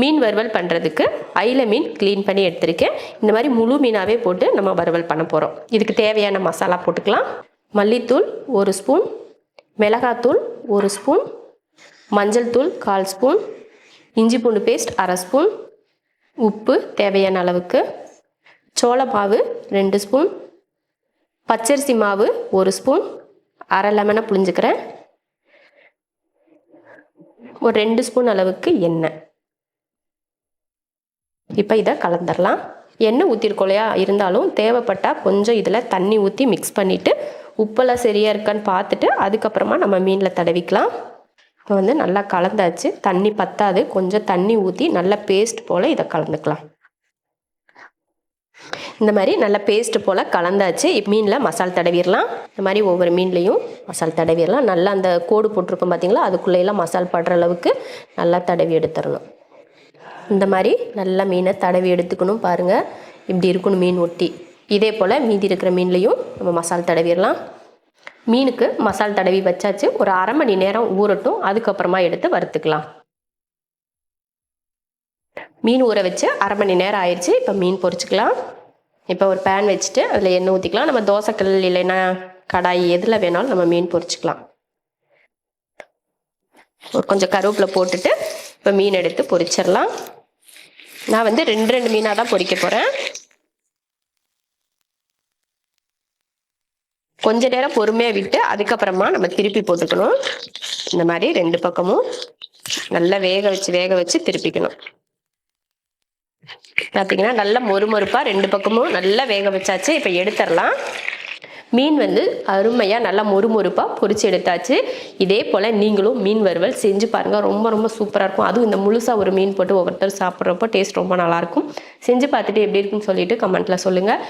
மீன் வறுவல் பண்ணுறதுக்கு அயில மீன் க்ளீன் பண்ணி எடுத்திருக்கேன். இந்த மாதிரி முழு மீனாகவே போட்டு நம்ம வறுவல் பண்ண போகிறோம் இதுக்கு தேவையான மசாலா போட்டுக்கலாம். மல்லித்தூள் ஒரு ஸ்பூன் மிளகாத்தூள் ஒரு ஸ்பூன் மஞ்சள் தூள் கால் ஸ்பூன் இஞ்சி பூண்டு பேஸ்ட் அரை ஸ்பூன் உப்பு தேவையான அளவுக்கு சோள மாவு ரெண்டு ஸ்பூன் பச்சரிசி மாவு ஒரு ஸ்பூன் அரை லெமனை புளிஞ்சுக்கிறேன் ஒரு ரெண்டு ஸ்பூன் அளவுக்கு எண்ணெய். இப்போ இதை கலந்துடலாம் எண்ணெய் ஊற்றிருக்கோலையா இருந்தாலும் தேவைப்பட்டால் கொஞ்சம் இதில் தண்ணி ஊற்றி மிக்ஸ் பண்ணிவிட்டு உப்பெல்லாம் சரியாக இருக்கான்னு பார்த்துட்டு அதுக்கப்புறமா நம்ம மீனில் தடவிக்கலாம். இப்போ வந்து நல்லா கலந்தாச்சு. தண்ணி பத்தாது. கொஞ்சம் தண்ணி ஊற்றி நல்லா பேஸ்ட் போல் இதை கலந்துக்கலாம். இந்த மாதிரி நல்லா பேஸ்ட் போல் கலந்தாச்சு. மீனில் மசால் தடவிடலாம் இந்த மாதிரி ஒவ்வொரு மீன்லேயும் மசால் தடவிடலாம் நல்லா அந்த கோடு போட்டிருக்கோம் பார்த்தீங்களா அதுக்குள்ளேயெல்லாம் மசால் படுற அளவுக்கு நல்லா தடவி எடுத்துடணும் இந்த மாதிரி நல்லா மீனை தடவி எடுத்துக்கணும் பாருங்கள் இப்படி இருக்கணும் மீன் ஒட்டி. இதே போல் மீதி இருக்கிற மீன்லேயும் நம்ம மசால் தடவிடலாம். மீனுக்கு மசால் தடவி வச்சாச்சு. ஒரு அரை மணி நேரம் ஊறட்டும். அதுக்கப்புறமா எடுத்து வறுத்துக்கலாம். மீன் ஊற வச்சு அரை மணி நேரம் ஆயிடுச்சு. இப்போ மீன் பொறிச்சிக்கலாம். இப்போ ஒரு பேன் வச்சுட்டு அதில் எண்ணெய் ஊற்றிக்கலாம் நம்ம தோசைக்கல் இல்லைன்னா கடாய் எதில் வேணாலும் நம்ம மீன் பொறிச்சிக்கலாம். ஒரு கொஞ்சம் கருவேப்பில் போட்டுட்டு இப்போ மீன் எடுத்து பொறிச்சிடலாம். நான் வந்து ரெண்டு ரெண்டு மீனாக தான் பொறிக்க போகிறேன் கொஞ்ச நேரம் பொறுமையாக விட்டு அதுக்கப்புறமா நம்ம திருப்பி போட்டுக்கணும். இந்த மாதிரி ரெண்டு பக்கமும் நல்லா வேக வச்சு வேக வச்சு திருப்பிக்கணும். பார்த்தீங்கன்னா நல்லா மொறுமொறுப்பாக ரெண்டு பக்கமும் நல்லா வேக வச்சாச்சு. இப்போ எடுத்துடலாம். மீன் வந்து அருமையாக நல்லா மொறுமொறுப்பாக பொறிச்சு எடுத்தாச்சு. இதே போல் நீங்களும் மீன் வறுவல் செஞ்சு பாருங்கள் ரொம்ப ரொம்ப சூப்பராக இருக்கும். அதுவும் இந்த முழுசாக ஒரு மீன் போட்டு ஒவ்வொருத்தர் சாப்பிட்றப்போ டேஸ்ட் ரொம்ப நல்லாயிருக்கும். செஞ்சு பார்த்துட்டு எப்படி இருக்குன்னு சொல்லிட்டு கமெண்ட்டில் சொல்லுங்கள்